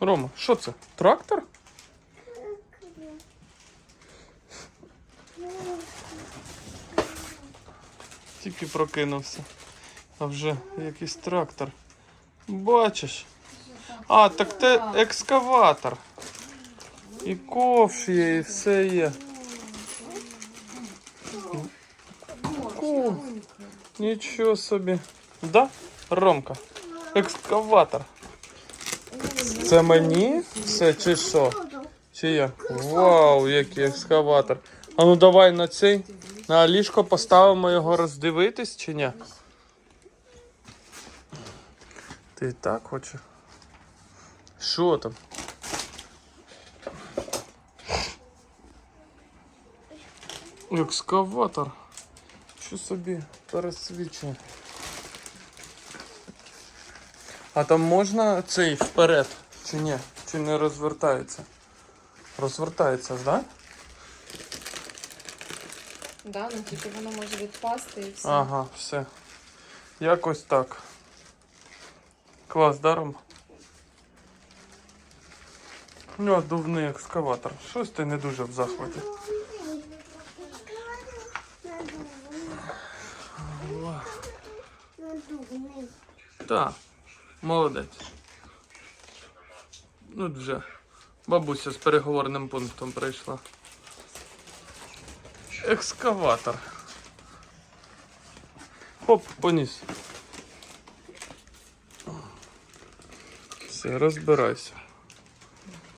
Рома, що це? Трактор? Тільки прокинувся. А вже якийсь трактор. Бачиш? А, так це екскаватор. І ковш є, і все є. Ку. Нічого собі. Да? Ромка? Екскаватор. Це мені? Це чи що? Чи як? Вау, який екскаватор. А ну давай на цей. На ліжко поставимо його роздивитись чи ні? Ти і так хочеш? Що там? Екскаватор. Що собі пересвідчує. А там можна цей вперед? Чи ні? Чи не розвертається? Розвертається ж, так? Да? Да, ну тільки воно може відпасти і все. Ага, все. Якось так. Клас, даром. Ну, а дувний екскаватор. Щось ти не дуже в захваті. Так, молодець. Ну, вже. Бабуся з переговорним пунктом прийшла. Екскаватор. Хоп, поніс. Все, розбирайся.